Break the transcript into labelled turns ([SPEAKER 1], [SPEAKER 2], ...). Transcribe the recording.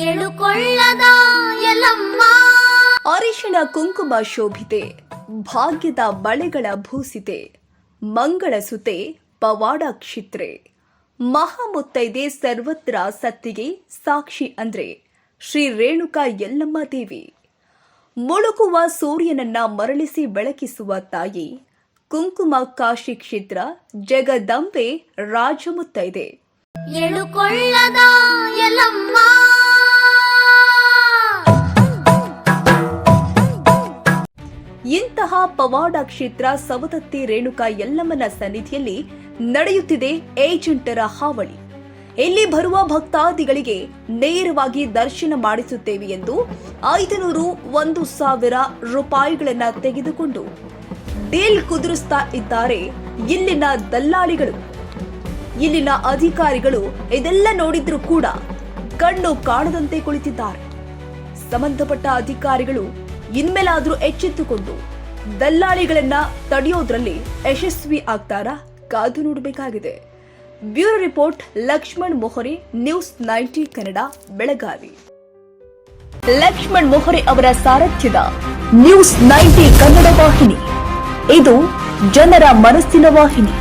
[SPEAKER 1] ಎಳುಕೊಳ್ಳದ ಎಲ್ಲಮ್ಮ
[SPEAKER 2] ಅರಿಶಿಣ ಕುಂಕುಮ ಶೋಭಿತೆ ಭಾಗ್ಯದ ಬಳೆಗಳ ಭೂಸಿತೆ ಮಂಗಳಸುತೆ ಪವಾಡ ಕ್ಷಿತ್ರೆ. ಮಹಾಮುತ್ತೈದೆ ಸರ್ವತ್ರ ಸತ್ತಿಗೆ ಸಾಕ್ಷಿ ಅಂದ್ರೆ ಶ್ರೀ ರೇಣುಕಾ ಯಲ್ಲಮ್ಮ ದೇವಿ. ಮುಳುಕುವ ಸೂರ್ಯನನ್ನ ಮರಳಿಸಿ ಬೆಳಕಿಸುವ ತಾಯಿ ಕುಂಕುಮ ಕಾಶಿ ಕ್ಷೇತ್ರ ಜಗದಂಬೆ ರಾಜಮುತ್ತೈದೆ.
[SPEAKER 1] ಎಳುಕೊಳ್ಳದ ಎಲ್ಲಮ್ಮ
[SPEAKER 2] ಇಂತಹ ಪವಾಡ ಕ್ಷೇತ್ರ ಸವದತ್ತಿ ರೇಣುಕಾ ಯಲ್ಲಮ್ಮನ ಸನ್ನಿಧಿಯಲ್ಲಿ ನಡೆಯುತ್ತಿದೆ ಏಜೆಂಟರ ಹಾವಳಿ. ಇಲ್ಲಿ ಬರುವ ಭಕ್ತಾದಿಗಳಿಗೆ ನೇರವಾಗಿ ದರ್ಶನ ಮಾಡಿಸುತ್ತೇವೆ ಎಂದು ಐದುನೂರು ಒಂದು ಸಾವಿರ ರೂಪಾಯಿಗಳನ್ನ ತೆಗೆದುಕೊಂಡು ಡೀಲ್ ಕುದುರಿಸ್ತಾ ಇದ್ದಾರೆ ಇಲ್ಲಿನ ದಲ್ಲಾಳಿಗಳು. ಇಲ್ಲಿನ ಅಧಿಕಾರಿಗಳು ಇದೆಲ್ಲ ನೋಡಿದ್ರೂ ಕೂಡ ಕಣ್ಣು ಕಾಣದಂತೆ ಕುಳಿತಿದ್ದಾರೆ. ಸಂಬಂಧಪಟ್ಟ ಅಧಿಕಾರಿಗಳು ಇನ್ಮೇಲಾದ್ರೂ ಎಚ್ಚೆತ್ತುಕೊಂಡು ದಲ್ಲಾಳಿಗಳನ್ನ ತಡೆಯೋದ್ರಲ್ಲಿ ಯಶಸ್ವಿ ಆಗ್ತಾರಾ ಕಾದು ನೋಡಬೇಕಾಗಿದೆ. Bureau report, Laxman Mohari, news ninety Kannada, Belagavi. Laxman Mohare ಅವರ ಸಾರಥ್ಯದ ನ್ಯೂಸ್ ನೈಂಟಿ ಕನ್ನಡ ವಾಹಿನಿ. ಇದು ಜನರ ಮನಸ್ಸಿನ ವಾಹಿನಿ.